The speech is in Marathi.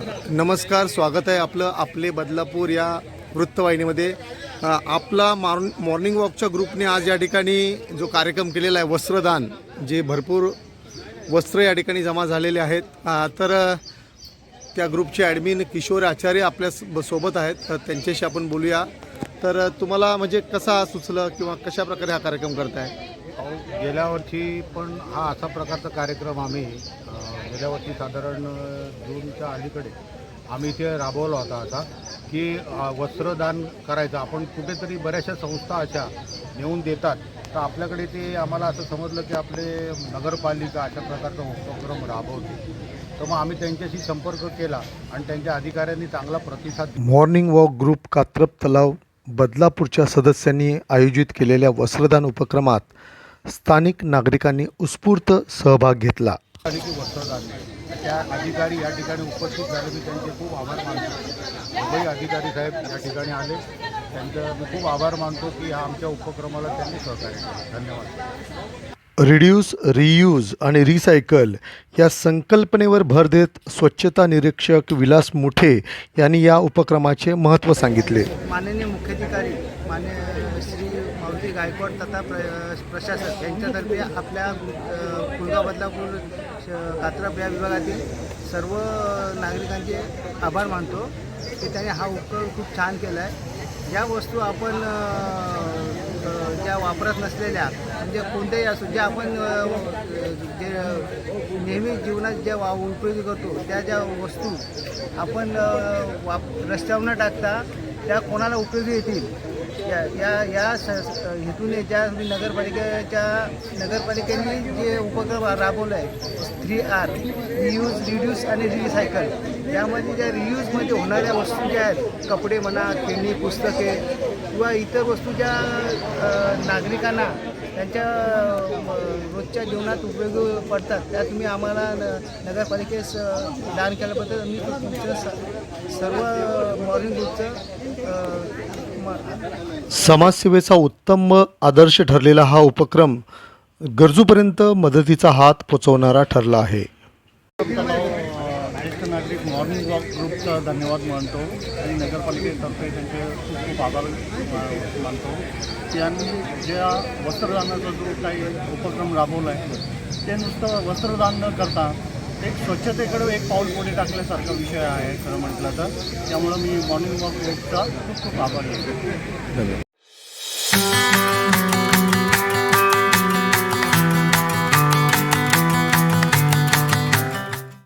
नमस्कार स्वागत आहे आपलं आपले बदलापूर या वृत्तवाहिनीमध्ये. आपला मॉर्न मॉर्निंग वॉकच्या ग्रुपने आज या ठिकाणी जो कार्यक्रम केलेला आहे वस्त्रदान जे भरपूर वस्त्र या ठिकाणी जमा झालेले आहेत. तर त्या ग्रुपचे ॲडमिन किशोर आचार्य आपल्यासोबत आहेत. तर त्यांच्याशी आपण बोलूया. तर तुम्हाला म्हणजे कसा सुचलं किंवा कशा प्रकारे हा कार्यक्रम करताय? गेल्या वर्षी पण हा असा प्रकारचा कार्यक्रम आम्ही गेल्या वर्षी साधारण जूनच्या अलीकडे आम्ही इथे राबवला होता आता की वस्त्रदान करायचं. आपण कुठेतरी बऱ्याचशा संस्था अशा नेऊन देतात. तर आपल्याकडे ते आम्हाला असं समजलं की आपले नगरपालिका अशा प्रकारचा उपक्रम राबवते. तर मग आम्ही त्यांच्याशी संपर्क केला आणि त्यांच्या अधिकाऱ्यांनी चांगला प्रतिसाद मॉर्निंग वॉक ग्रुप कात्रप तलाव बदलापूरच्या सदस्यांनी आयोजित केलेल्या वस्त्रदान उपक्रमात स्थानिक नागरिकांनी उत्स्फूर्त सहभाग घेतला. आणि की वस्त्रदान त्या अधिकारी या ठिकाणी उपस्थित झाले. मी त्यांचे खूप आभार मानतो. मुंबई अधिकारी साहेब या ठिकाणी आले. त्यांचं मी खूप आभार मानतो की ह्या आमच्या उपक्रमाला त्यांनी सहकार्य केलं. धन्यवाद. रिड्यूस रियूज आणि रिसायकल या संकल्पनेवर भर देत स्वच्छता निरीक्षक विलास मुठे यांनी या उपक्रमाचे महत्त्व सांगितले. माननीय मुख्याधिकारी मान्य श्री मारुती गायकवाड तथा प्र प्रशासक यांच्यातर्फे आपल्या अ, बदलापूर श- कात्रप या विभागातील सर्व नागरिकांचे आभार मानतो की त्यांनी हा उपक्रम खूप छान केला आहे. ज्या वस्तू आपण ज्या वापरत नसलेल्या म्हणजे कोणत्याही असो ज्या आपण जे नेहमी जीवनात ज्या वा उपयोगी करतो त्या ज्या वस्तू आपण वाप रस्त्यावर न टाकता त्या कोणाला उपयोगी येतील? या या या स हेतूने ज्या नगरपालिकेच्या नगरपालिकेने जे उपक्रम राबवलं आहे थ्री आर रियूज रिड्यूस आणि रिसायकल यामध्ये ज्या रियूजमध्ये होणाऱ्या वस्तू ज्या आहेत कपडे म्हणा खेळणी पुस्तके किंवा इतर वस्तू ज्या नागरिकांना त्यांच्या रोजच्या जीवनात उपयोगी पडतात त्या तुम्ही आम्हाला न नगरपालिकेस दान केल्याबद्दल मी तुमचं स- सर्व मॉर्निंग ग्रुपचं समाजसेवेचा उत्तम आदर्श ठरलेला हा उपक्रम गरजूपर्यंत मदतीचा हात पोचवणारा ठरला आहे. ज्येष्ठ नागरिक मॉर्निंग वॉक ग्रुपचा धन्यवाद मानतो आणि नगरपालिकेतर्फे त्यांचे खूप खूप आभार मानतो. त्यांनी ज्या वस्त्रदानाचा जो काही उपक्रम राबवला आहे ते नुसतं वस्त्रदान न करता एक स्वच्छतेकडे एक पाऊल पुढे टाकल्यासारखा विषय आहे खरं म्हटलं तर. त्यामुळं मी मॉर्निंग वॉक ग्रुपचा खूप खूप आभारी आहे.